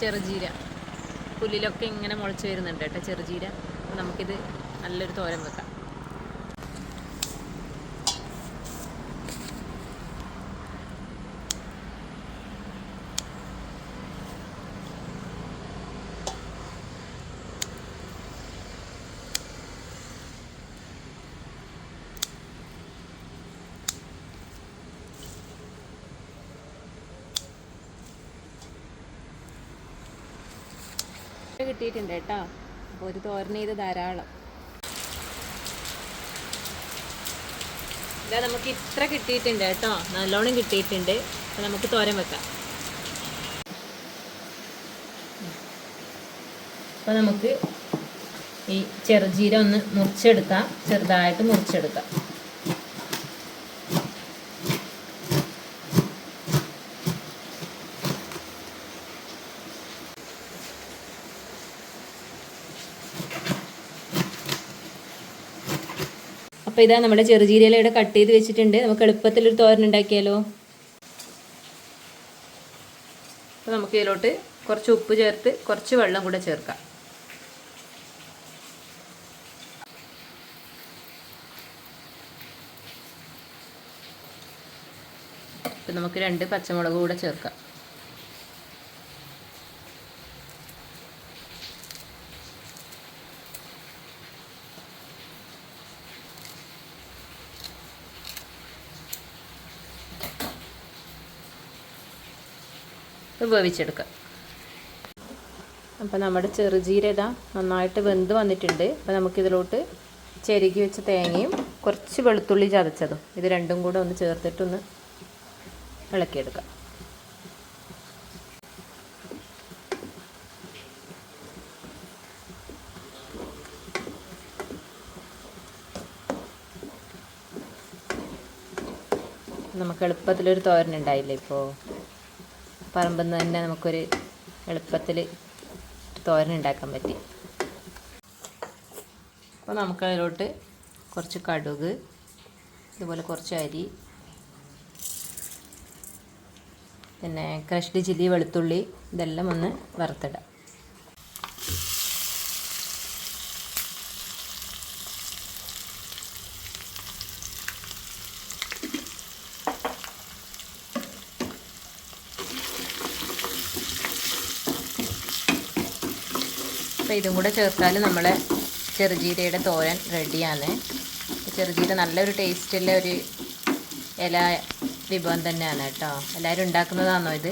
ചെറുജീര. പുല്ലിലൊക്കെ ഇങ്ങനെ മുളച്ച് വരുന്നുണ്ട് കേട്ടോ ചെറുജീര. നമുക്കിത് നല്ലൊരു തോരൻ വെക്കാം. കിട്ടിയിട്ടുണ്ട് കേട്ടോ. അപ്പോൾ ഒരു തോരൻ ചെയ്ത് ധാരാളം. ഇതാ നമുക്ക് ഇത്ര കിട്ടിയിട്ടുണ്ട് കേട്ടോ. നല്ലോണം കിട്ടിയിട്ടുണ്ട്. അപ്പോൾ നമുക്ക് തോരൻ വെക്കാം. അപ്പോൾ നമുക്ക് ഈ ചെറുജീര ഒന്ന് മുറിച്ചെടുക്കാം. ചെറുതായിട്ട് മുറിച്ചെടുക്കാം. അപ്പോൾ ഇതാ നമ്മുടെ ചെറുജീരയില ഇവിടെ കട്ട് ചെയ്ത് വെച്ചിട്ടുണ്ട്. നമുക്ക് എളുപ്പത്തിൽ ഒരു തോരൻ ഉണ്ടാക്കിയാലോ? അപ്പോൾ നമുക്ക് ഇതിലോട്ട് കുറച്ച് ഉപ്പ് ചേർത്ത് കുറച്ച് വെള്ളം കൂടെ ചേർക്കാം. നമുക്ക് രണ്ട് പച്ചമുളക് കൂടെ ചേർക്കാം. വേവിച്ചെടുക്കുക. അപ്പോൾ നമ്മുടെ ചെറുജീരക നന്നായിട്ട് വെന്ത് വന്നിട്ടുണ്ട്. അപ്പോൾ നമുക്കിതിലോട്ട് ചെരുകി വെച്ച തേങ്ങയും കുറച്ച് വെളുത്തുള്ളി ചതച്ചതും ഇത് രണ്ടും കൂടെ ഒന്ന് ചേർത്തിട്ടൊന്ന് ഇളക്കിയെടുക്കാം. നമുക്ക് എളുപ്പത്തിലൊരു തോരനുണ്ടായില്ലേ ഇപ്പോൾ പറമ്പിൽ നിന്ന് തന്നെ നമുക്കൊരു എളുപ്പത്തിൽ തോരൻ ഉണ്ടാക്കാൻ പറ്റി. അപ്പോൾ നമുക്ക് അതിലോട്ട് കുറച്ച് കടുക് ഇതുപോലെ കുറച്ച് അരി പിന്നെ ക്രഷ്ഡ് ചില്ലി വെളുത്തുള്ളി ഇതെല്ലാം ഒന്ന് വറുത്തിടാം. അപ്പോൾ ഇതും കൂടെ ചേർത്താൽ നമ്മളെ ചെറുജീരയുടെ തോരൻ റെഡിയാണ്. ചെറുജീര നല്ലൊരു ടേസ്റ്റുള്ള ഒരു ഇല വിഭവം തന്നെയാണ് കേട്ടോ. എല്ലാവരും ഉണ്ടാക്കുന്നതാണോ ഇത്?